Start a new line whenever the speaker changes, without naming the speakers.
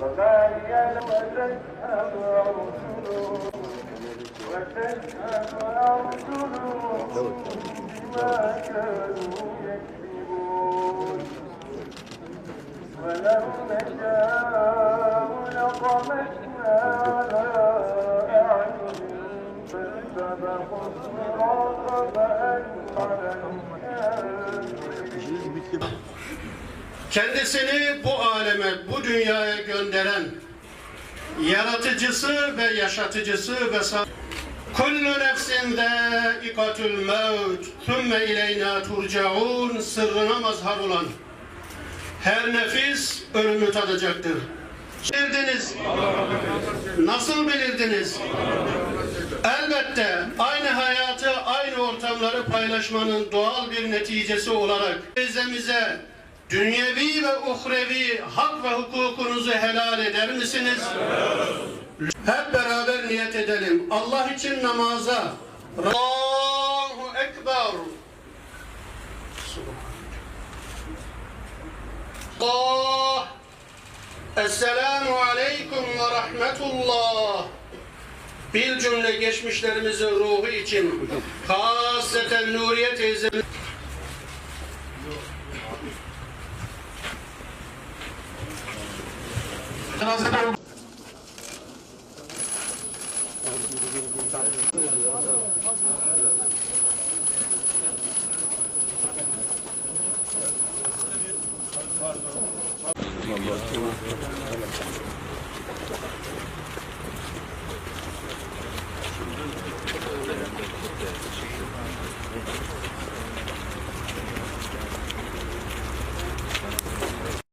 وباريا وتشهد أرسلهم وتشهد أرسلهم بما كانوا يكسبون ولو نشاء
Kendisini bu aleme, bu dünyaya gönderen yaratıcısı ve yaşatıcısı ve sa- Kullu nefsin zâikatul mevt thumme ileyna turcaun sırrına mazhar olan her nefis ölümü tadacaktır. Bilirdiniz. Nasıl bilirdiniz? Elbette paylaşmanın doğal bir neticesi olarak teyzemize dünyevi ve uhrevi hak ve hukukunuzu helal eder misiniz? Hep beraber niyet edelim. Allah için namaza. Allahu Ekber. Allah. Esselamu Aleyküm ve Rahmetullah bir cümle geçmişlerimizin ruhu için hasreten Nuriye teyzemiz Pardon.